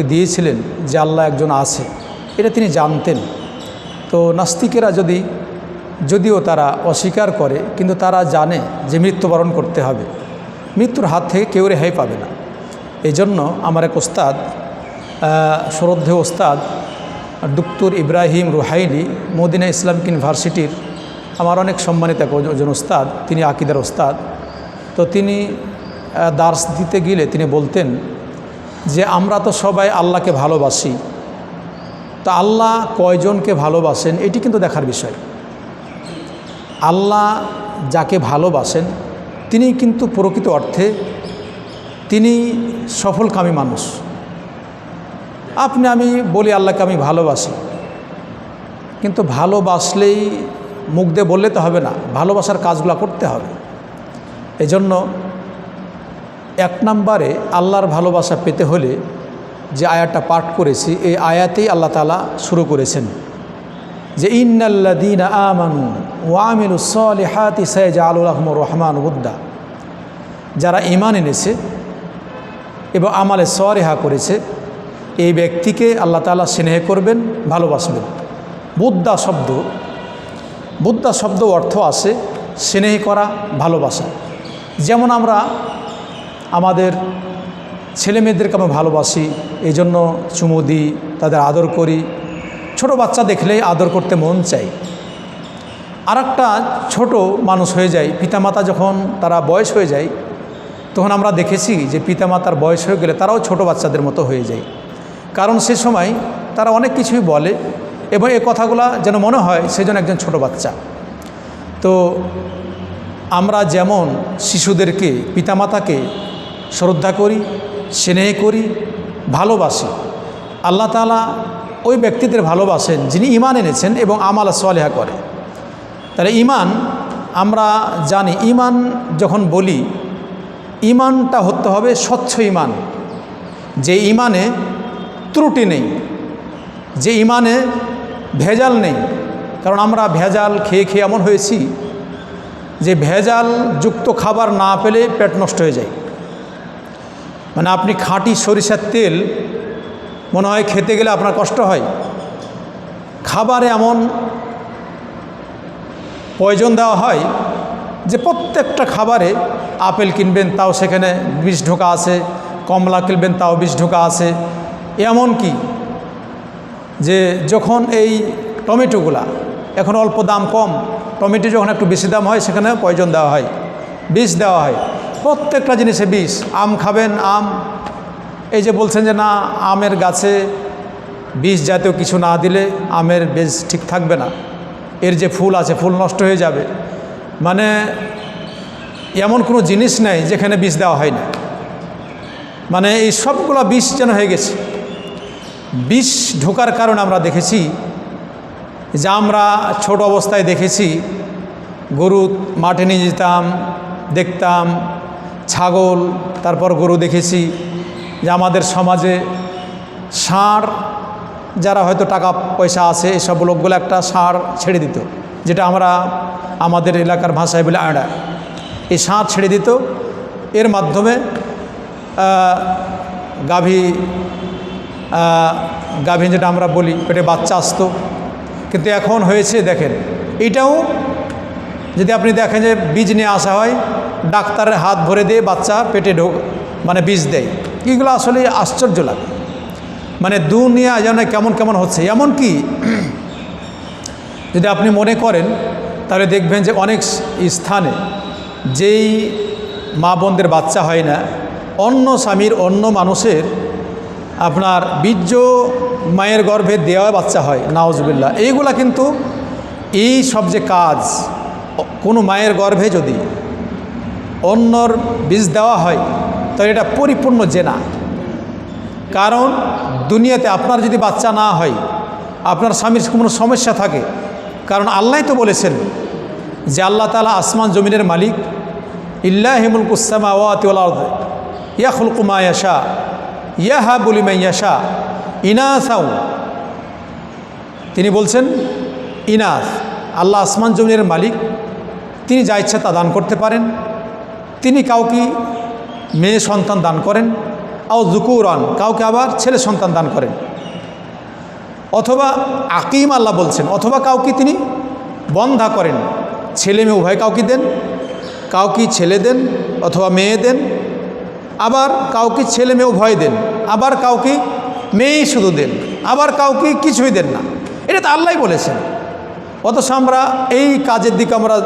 দিয়েছিলেন যে আল্লাহ একজন আছে। এটা তিনি জানতেন। তো নাস্তিকেরা যদি যদিও তারা অস্বীকার করে কিন্তু তারা জানে যে মৃত্যুবরণ করতে হবে। মৃত্যুর হাত থেকে কেউ রেহাই পাবে না। এই জন্য আমার এক ওস্তাদ আহ, শ্রদ্ধেয় ওস্তাদ doctor Ibrahim Ruhaili Medina Islamic ইউনিভার্সিটির আমার অনেক সম্মানিত একজন ওস্তাদ তিনি আকিদার ওস্তাদ। তো তিনি দার্স দিতে গেলে তিনি বলতেন যে আমরা তো সবাই আল্লাহকে ভালোবাসি। তা আল্লাহ কয়জনকে ভালোবাসেন? এটি কিন্তু দেখার বিষয়। আল্লাহ যাকে ভালোবাসেন, তিনি কিন্তু প্রকৃত অর্থে তিনি সফলকামী মানুষ। আপনি আমি বলি, আল্লাহকে আমি ভালোবাসি। কিন্তু ভালোবাসলেই মুখ দিয়ে বললে তো হবে না। ভালোবাসার কাজগুলো করতে হবে। এজন্য এক নম্বরে আল্লাহর ভালোবাসা পেতে হলে যে আয়াতটা পাঠ করেছি, এই আয়াতেই আল্লাহ তালা শুরু করেছেন। যে ইন্নাল্লাদিন আমানু ওয়ামিলু সলিহাতি সৈজ আলুল আহমর রহমান উদ্দা যারা ইমান এনেছে এবং আমালে সরেহা করেছে, এই ব্যক্তিকে আল্লাহ তালা স্নেহ করবেন, ভালোবাসবেন। বুদ্ধা শব্দ বুদ্ধা শব্দ অর্থ আছে স্নেহ করা, ভালোবাসা। যেমন আমরা আমাদের ছেলে মেয়েদেরকে আমরা ভালোবাসি এই জন্য চুমু দিই, তাদের আদর করি। ছোট বাচ্চা দেখলেই আদর করতে মন চাই আর একটা ছোটো মানুষ হয়ে যায়, পিতামাতা যখন তারা বয়স হয়ে যায়, তখন আমরা দেখেছি যে পিতামাতার বয়স হয়ে গেলে তারাও ছোট বাচ্চাদের মতো হয়ে যায়। কারণ সে সময় তারা অনেক কিছুই বলে এবং এই কথাগুলো যেন মনে হয় সেজন্য একজন ছোট বাচ্চা। তো আমরা যেমন শিশুদেরকে, পিতামাতাকে শ্রদ্ধা করি, স্নেহ করি, ভালোবাসি। আল্লাহ তালা ওই ব্যক্তিদের ভালোবাসেন যিনি ইমান এনেছেন এবং আমাল সোয়ালেহা করে। তাহলে ইমান আমরা জানি ইমান যখন বলি ইমানটা হতে হবে স্বচ্ছ ইমান যে ইমানে ত্রুটি নেই, যে ইমানে ভেজাল নেই, কারণ আমরা ভেজাল খেয়ে খেয়ে এমন হয়েছি যে ভেজাল যুক্ত খাবার না পেলে পেট নষ্ট হয়ে যায়। মানে আপনি খাঁটি সরিষার তেল মনে হয় খেতে গেলে আপনার কষ্ট হয়। খাবারে এমন প্রয়োজন দেওয়া হয় যে প্রত্যেকটা খাবারে আপেল কিনবেন, তাও সেখানে বিষ ঢোকা আছে, কমলা কিনবেন, তাও বিষ ঢোকা আছে। এমন কি যে যখন এই টমেটোগুলা এখন অল্প দাম কম, টমেটো যখন একটু বেশি দাম হয় সেখানে প্রয়োজন দেওয়া হয়, বিষ দেওয়া হয়। প্রত্যেকটা জিনিসে বিষ। আম খাবেন, আম। এই যে বলছেন যে না, আমের গাছে বিষ জাতীয় কিছু না দিলে আমের বেশ ঠিক থাকবে না। এর যে ফুল আছে, ফুল নষ্ট হয়ে যাবে। মানে এমন কোনো জিনিস নেই যেখানে বিষ দেওয়া হয় না। মানে এই সবগুলো বিষ যেন হয়ে গেছে। বিষ ঢোকার কারণে আমরা দেখেছি যে আমরা ছোট অবস্থায় দেখেছি, গরু মাঠে নিয়ে যেতাম, দেখতাম ছাগল, তারপর গরু দেখেছি যে আমাদের সমাজে ষাঁড় যারা হয়তো টাকা পয়সা আছে, এসব লোকগুলো একটা ষাঁড় ছেড়ে দিত, যেটা আমরা আমাদের এলাকার ভাষায় বলে আড়া এই ষাঁড় ছেড়ে দিত, এর মাধ্যমে গাভী গাভীন যেটা আমরা বলি, পেটে বাচ্চা আসতো। কিন্তু এখন হয়েছে, দেখেন, এটাও যদি আপনি দেখেন যে বীজ নিয়ে আসা হয় ডাক্তারের হাত ভরে দিয়ে বাচ্চা পেটে ঢোক মানে বীজ দেয়। এগুলো আসলে আশ্চর্য লাগে। মানে দুনিয়া যেন কেমন কেমন হচ্ছে। এমন কি যদি আপনি মনে করেন, তাহলে দেখবেন যে অনেক স্থানে যেই মা বোনদের বাচ্চা হয় না, অন্য স্বামীর অন্য মানুষের আপনার বীর্য মায়ের গর্ভে দেওয়া বাচ্চা হয় নাওজবিল্লা এইগুলা কিন্তু এই সব যে কাজ, কোনো মায়ের গর্ভে যদি অন্যর বীজ দেওয়া হয়, তাহলে এটা পরিপূর্ণ জেনা। কারণ দুনিয়াতে আপনার যদি বাচ্চা না হয়, আপনার স্বামীর কোনো সমস্যা থাকে, কারণ আল্লাহ তো বলেছেন যে আল্লাহ তালা আসমান জমিনের মালিক ইল্লা হিমুল কুসামা ওয়াতিউল ইয়াহুল কুমায়াশা ইয়াহা বলিমা ইয়াশা ইনাসাউ তিনি বলছেন, ইনাস, আল্লাহ আসমান জমিনের মালিক, তিনি যা ইচ্ছা তা দান করতে পারেন। তিনি কাউকে মেয়ে সন্তান দান করেন, আও জুকুরান কাউকে আবার ছেলে সন্তান দান করেন। অথবা আকিম আল্লাহ বলছেন, অথবা কাউকে তিনি বন্ধা করেন, ছেলে মেয়ে উভয় কাউকে দেন, কাউকে ছেলে দেন অথবা মেয়ে দেন, আবার কাউকে ছেলে মেয়ে উভয় দেন, আবার কাউকে মেয়েই শুধু দেন, আবার কাউকে কিছুই দেন না। এটা তো আল্লাহ বলেছেন। অথচ আমরা এই কাজের দিকে আমরা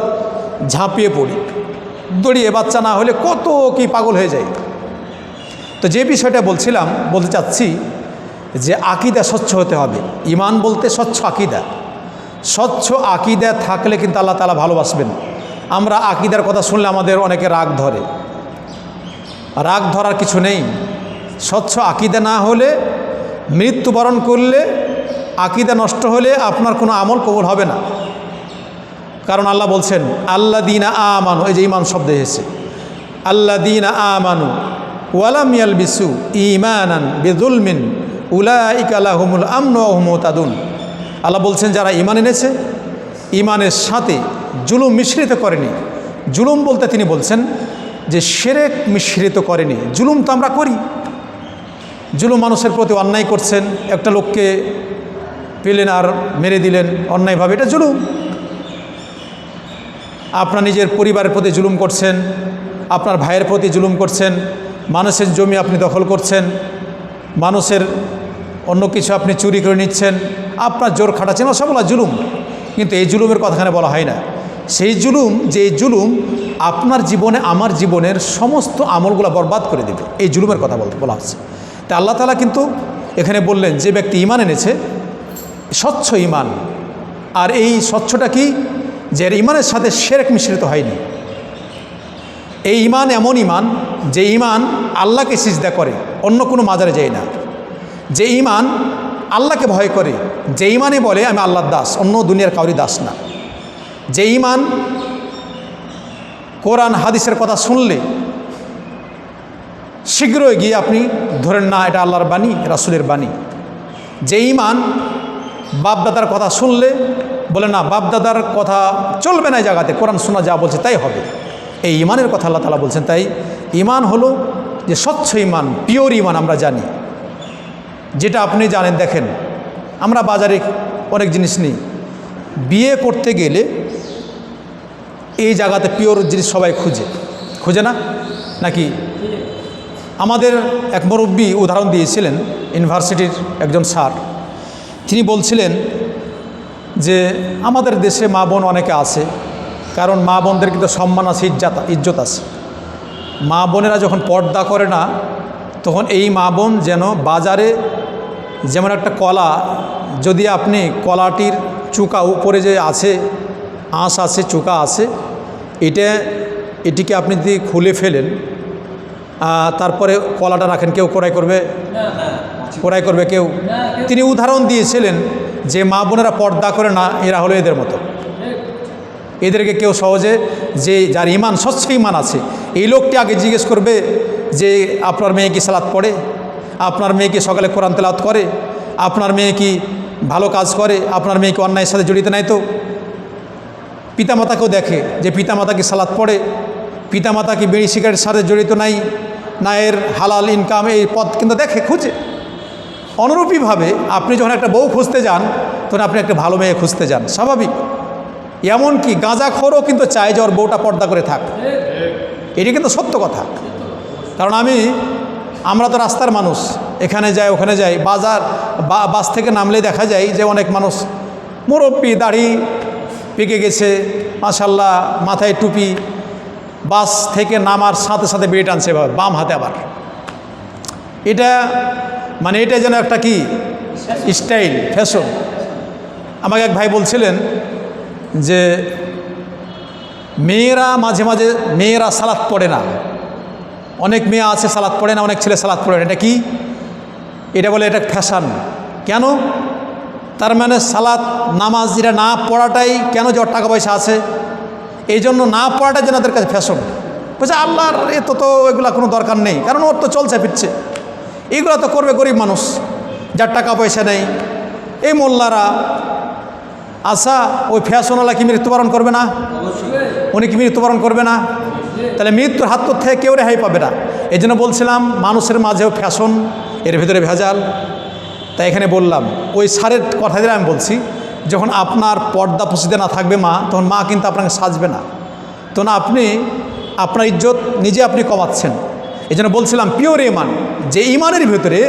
ঝাঁপিয়ে পড়ি। দড়িয়ে বাচ্চা না হলে কত কি পাগল হয়ে যায়। তো যে বিষয়টা বলছিলাম, বলতে চাচ্ছি যে আকিদা স্বচ্ছ হতে হবে। ইমান বলতে স্বচ্ছ আকিদা। স্বচ্ছ আকিদা থাকলে কিন্তু আল্লাহ তালা ভালোবাসবেন। আমরা আকিদার কথা শুনলে আমাদের অনেকে রাগ ধরে। রাগ ধরার কিছু নেই। স্বচ্ছ আকিদা না হলে, মৃত্যুবরণ করলে, আকিদা নষ্ট হলে আপনার কোনো আমল কবুল হবে না। কারণ আল্লাহ বলছেন আল্লা দিনা আমানু এই যে ইমান শব্দ এসেছে। আল্লা দিনা আমানু ওয়ালাম ইয়াল বিসু ইমানান বেদুলমিন উলা ইকালাহমুল আমনুমতাদুন আল্লাহ বলছেন, যারা ইমান এনেছে ইমানের সাথে জুলুম মিশ্রিত করেনি। জুলুম বলতে তিনি বলছেন যে, সেরেক মিশ্রিত করেনি। জুলুম তো আমরা করি। জুলুম মানুষের প্রতি অন্যায় করছেন, একটা লোককে পেলেন আর মেরে দিলেন, অন্যায়ভাবে এটা জুলুম। আপনার নিজের পরিবারের প্রতি জুলুম করছেন, আপনার ভাইয়ের প্রতি জুলুম করছেন, মানুষের জমি আপনি দখল করছেন, মানুষের অন্য কিছু আপনি চুরি করে নিচ্ছেন, আপনার জোর খাটাচ্ছেন সবগুলো জুলুম। কিন্তু এই জুলুমের কথাখানে বলা হয় না। সেই জুলুম যে জুলুম আপনার জীবনে, আমার জীবনের সমস্ত আমলগুলো বরবাদ করে দেবে। এই জুলুমের কথা বলতে বলা হচ্ছে। তা আল্লাহ তালা কিন্তু এখানে বললেন, যে ব্যক্তি ইমান এনেছে, স্বচ্ছ ইমান আর এই স্বচ্ছটা কি? যে ইমানের সাথে সেরেক মিশ্রিত হয়নি। এই ইমান এমন ইমান যে ইমান আল্লাহকে সিজদা করে, অন্য কোনো মাজারে যায় না। যে ইমান আল্লাহকে ভয় করে, যে ইমানে বলে, আমি আল্লাহর দাস, অন্য দুনিয়ার কাউরি দাস না। যে ইমান কোরআন, হাদিসের কথা শুনলে শীঘ্রই গিয়ে আপনি ধরেন, না, এটা আল্লাহর বাণী, রাসুলের বাণী। যে ইমান বাপদাদার কথা শুনলে বলে, না, বাপদাদার কথা চলবে না জায়গাতে। কোরআন শোনা যা বলছে তাই হবে। এই ইমানের কথা আল্লাহ তালা বলছেন। তাই ইমান হলো যে স্বচ্ছ ইমান পিওর ইমান আমরা জানি। যেটা আপনি জানেন, দেখেন, আমরা বাজারে অনেক জিনিস নিই। বিয়ে করতে গেলে এই জায়গাতে পিওর জিনিস সবাই খুঁজে। খুঁজে না? নাকি? আমাদের এক মুরব্বী উদাহরণ দিয়েছিলেন, ইউনিভার্সিটির একজন স্যার। তিনি বলছিলেন যে আমাদের দেশে মা বোন অনেকে আছে কারণ মা বোনদের কিন্তু সম্মান আছে ইজ্জাত ইজ্জত আছে। মা বোনেরা যখন পর্দা করে না তখন এই মা বোন যেন বাজারে যেমন একটা কলা যদি আপনি কলাটির চুকা উপরে যে আছে আঁশ আছে চুকা আছে এটা এটিকে আপনি যদি খুলে ফেলেন তারপরে কলাটা রাখেন কেউ ক্রয় করবে? ক্রয় করবে কেউ তিনি উদাহরণ দিয়েছিলেন যে মা বোনেরা পর্দা করে না, এরা হলো এদের মতো। এদেরকে কেউ সহজে যে যার ইমান, স্বচ্ছ ইমান আছে, এই লোকটি আগে জিজ্ঞেস করবে যে, আপনার মেয়ে কি সালাত পড়ে? আপনার মেয়ে কি সকালে কোরআন তেলাত করে? আপনার মেয়ে কি ভালো কাজ করে? আপনার মেয়ে কি অন্যায়ের সাথে জড়িত নাই তো? পিতামাতাকেও দেখে যে পিতামাতা কি সালাত পড়ে? পিতামাতা কি বিড়ি সিগারেটের সাথে জড়িত নাই? না এর হালাল ইনকাম এই পথ কিন্তু দেখে, খুঁজে। অনুরূপীভাবে আপনি যখন একটা বউ খুঁজতে যান, তখন আপনি একটা ভালো মেয়ে খুঁজতে যান। স্বাভাবিক। এমনকি গাঁজাখোরও কিন্তু চায় যে ওর বউটা পর্দা করে থাক। এটি কিন্তু সত্য কথা। কারণ আমি, আমরা তো রাস্তার মানুষ। এখানে যাই, ওখানে যাই। বাজার, বা, বাস থেকে নামলে দেখা যায় যে অনেক মানুষ। মুরব্বি, দাড়ি পেকে গেছে মাশাল্লাহ মাথায় টুপি। বাস থেকে নামার সাথে সাথে বেড়ে টানছে বাম হাতে আবার। এটা মানে এটা যেন একটা কি? Style, fashion. আমাকে এক ভাই বলছিলেন যে মেয়েরা মাঝে মাঝে, মেয়েরা সালাত পড়ে না। অনেক মেয়ে আছে সালাত পড়ে না, অনেক ছেলে সালাত পড়ে না। এটা কি? এটা বলে এটা ফ্যাশন। কেন? তার মানে সালাত নামাজ এটা না পড়াটাই কেন যে টাকা পয়সা আছে? এই জন্য না পড়াটা যেন ওদের কাছে ফ্যাশন। বলছে, আল্লাহর এ তো তো এগুলো কোনো দরকার নেই। কারণ ওর তো চলছে, ফিরছে। এগুলো তো করবে গরিব মানুষ, যার টাকা পয়সা নেই। এই মোল্লারা আশা ওই ফ্যাশনওয়ালা কি মৃত্যুবরণ করবে না? উনি কি মৃত্যুবরণ করবে না? তাহলে মৃত্যুর হাত থেকে কেউ রেহাই পাবে না। এই জন্য বলছিলাম, মানুষের মাঝেও ফ্যাশন, এর ভিতরে ভেজাল। তাই এখানে বললাম, ওই সারের কথা দিয়ে আমি বলছি, যখন আপনার পর্দা পুষিতে না থাকবে মা, তখন মা কিন্তু আপনাকে সাজবে না। তখন আপনি, আপনার ইজ্জত নিজে আপনি কমাচ্ছেন। এই জন্য বলছিলাম পিওর ইমান। যে ইমানের ভেতরে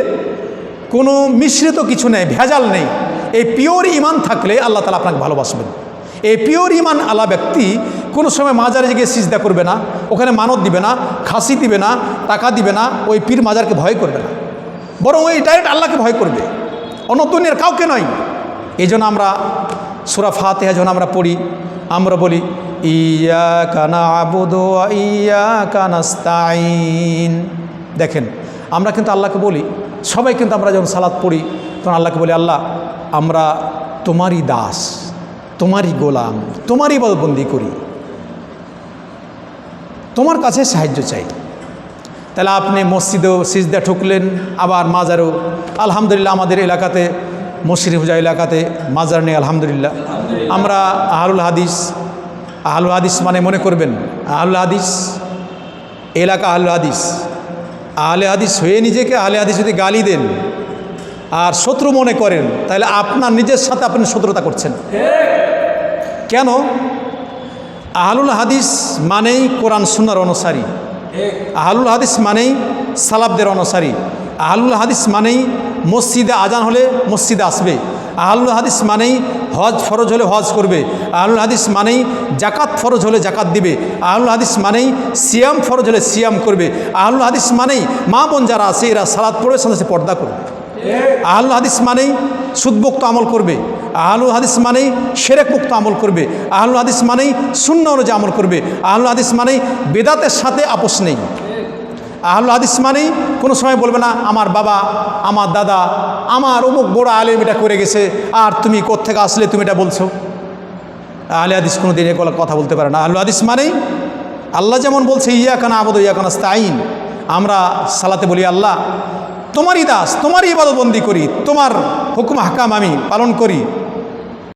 কোনো মিশ্রিত কিছু নেই, ভেজাল নেই, এই পিওর ইমান থাকলে আল্লাহ তালা আপনাকে ভালোবাসবেন। এই পিওর ইমান আলা ব্যক্তি কোনো সময় মাজারে গিয়ে সিজদা করবে না, ওখানে মানত দিবে না, খাসি দিবে না, টাকা দিবে না, ওই পীর মাজারকে ভয় করবে না। বরং ওই ডাইরেক্ট আল্লাহকে ভয় করবে। অন্য দুনিয়ার কাউকে নয়। এই জন্য আমরা সুরা ফাতেহা যখন আমরা পড়ি, আমরা বলি, ইয়া কানা আবুদো ইয়া কানাস্তাইন দেখেন আমরা কিন্তু আল্লাহকে বলি, সবাই কিন্তু আমরা যখন সালাদ পড়ি, তখন আল্লাহকে বলি, আল্লাহ, আমরা তোমারই দাস, তোমারই গোলাম, তোমারই বদবন্দি করি। তোমার কাছে সাহায্য চাই। তাহলে আপনি মসজিদেও সিজদা ঠুকলেন, আবার মাজারও। আলহামদুলিল্লাহ আমাদের এলাকাতে, মসজিদ হুজা এলাকাতে মাজার নেই, আলহামদুলিল্লাহ। আমরা আহলুল হাদিস আহলুল হাদিস মানে মনে করবেন, আহলুল হাদিস, এলাকা আহলুল হাদিস। আহলে হাদিস হয়ে নিজেকে আহলে হাদিস যদি গালি দেন আর শত্রু মনে করেন, তাহলে আপনার নিজের সাথে আপনি শত্রুতা করছেন। কেন? আহলুল হাদিস মানেই কোরআন সুন্নার অনুসারী। আহলুল হাদিস মানেই সালাবদের অনুসারী। আহলুল হাদিস মানেই মসজিদে আজান হলে মসজিদে আসবে। আহলুল হাদিস মানেই হজ ফরজ হলে হজ করবে, আহলুল হাদিস মানেই জাকাত ফরজ হলে জাকাত দিবে, আহলুল হাদিস মানেই সিয়াম ফরজ হলে সিয়াম করবে, আহলুল হাদিস মানেই মা বোন যারা আছে এরা সালাদ পড়বে, সাথে পর্দা করবে। আহলুল হাদিস মানেই সুদমুক্ত আমল করবে, আহলুল হাদিস মানেই সেরেক মুক্ত আমল করবে, আহলুল হাদিস মানেই শূন্য অনুযায়ী আমল করবে, আহলুল হাদিস মানেই বেদাতের সাথে আপোষ নেই। আহলুল হাদিস মানেই কোনো সময় বলবে না, আমার বাবা, আমার দাদা, আমার অমুক বড় আলেম এটা করে গেছে, আর তুমি কোত্থেকে আসলে তুমি এটা বলছো? আহলে হাদিস কোনো দিন এগুলো কথা বলতে পারে না। আহলুল হাদিস মানেই আল্লাহ যেমন বলছে, ইয়া কানা আবদ, ইয়া কানা স্তাইন আমরা সালাতে বলি, আল্লাহ, তোমারই দাস, তোমারই ইবাদতবন্দি করি, তোমার হুকুম হাকাম আমি পালন করি।